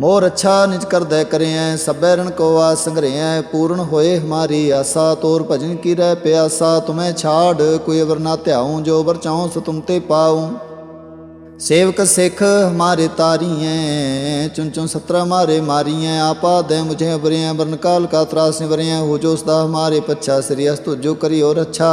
ਮੋਰ ਅੱਛਾ ਨਿਜ ਕਰਦੈ ਕਰਿਐ, ਸਭੈ ਰਣ ਕੋ ਆ ਸੰਗਰਿਐ ਪੂਰਨ ਹੋਏ ਹਮਾਰੀ ਆਸਾ, ਤੋਰ ਭਜਨ ਕੀ ਰਹਿ ਪਿਆਸਾ, ਤੁਮੈ ਛਾੜ ਕੋਈ ਅਵਰ ਨਾ ਧਿਆਉ, ਜੋ ਵਰ ਚਾਉ ਸੋ ਤੁਮ ਤੇ ਪਾਉ। ਸੇਵਕ ਸਿੱਖ ਹਮਾਰੇ ਤਾਰੀਐ ਚੁਨ ਚੁਨ ਸਤਰਾ ਮਾਰੇ ਮਾਰੀਐ, ਆਪਾ ਦੇ ਮੁਝੇ ਬਰਿਐ ਬਰਨ ਕਾਲ ਕਾ ਤਰਾਸ ਨਿਵਰਿਐ, ਹੋ ਜੋ ਸਦਾ ਹਮਾਰੇ ਪੱਛਾ, ਸ੍ਰੀ ਅਸਤੁ ਜੋ ਕਰਿਓ ਰੱਛਾ।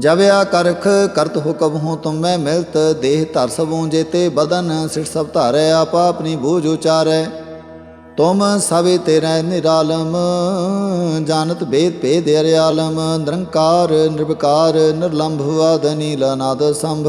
ਜਬਿਆ ਕਰਖ ਕਰਤ ਹੁਕਮ ਹੂੰ ਤੁਮ ਮੈਂ ਮਿਲਤ, ਦੇਹ ਧਰ ਸਭੂ ਜੇਤੇ ਬਦਨ, ਸਿਰ ਸਭ ਧਾਰੈ, ਆਪ ਆਪਣੀ ਬੂਝ ਉਚਾਰੈ। ਤੁਮ ਸਭੇ ਤੇਰੇ ਨਿਰਾਲਮ, ਜਾਣਤ ਭੇਦ ਭੇਦ ਅਰਿਆਲਮ, ਨਿਰੰਕਾਰ, ਨਿਰਵਕਾਰ, ਨਿਰਲੰਭ, ਆਦ ਨੀਲ ਅਨਾਦ ਸੰਭ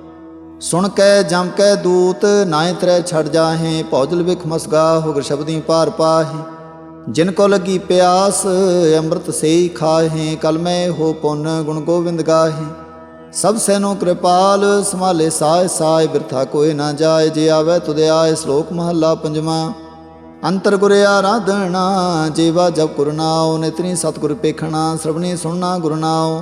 ਸੁਣ ਕੈ, ਜਮ ਕੈ ਦੂਤ ਨਾਇ ਤਰੈ ਛੜ ਜਾਹੇ, ਭੌਜਲ ਵਿਖ ਮਸਗਾ ਹੋਗਰ ਸ਼ਬਦੀ ਪਾਰ ਪਾਹੇ। ਜਿਨ ਕੋ ਲਗੀ ਪਿਆਸ, ਅੰਮ੍ਰਿਤ ਸੇਈ ਖਾਹੇ ਕਲਮੈ ਹੋ ਪੁੰਨ ਗੁਣ ਗੋਬਿੰਦ ਗਾਹੇ। ਸਭ ਸੈਨੋ ਕਿਰਪਾਲ ਸਮਾਲੇ ਸਾਇ ਸਾਇ ਬਿਰਥਾ ਕੋਈ ਨਾ ਜਾਏ, ਜੇ ਆਵੇ ਤੁਦੇ ਆਏ, ਸ਼ਲੋਕ ਮਹੱਲਾ ਪੰਜਵਾਂ। ਅੰਤਰ ਗੁਰ ਆਰਾਧਣਾ ਜੀਵਾ ਜਪ ਗੁਰਨਾਉ ਨਿਤਨੀ ਸਤਿਗੁਰ ਪੇਖਣਾ, ਸ੍ਰਵਣੀ ਸੁਣਨਾ ਗੁਰਨਾਉ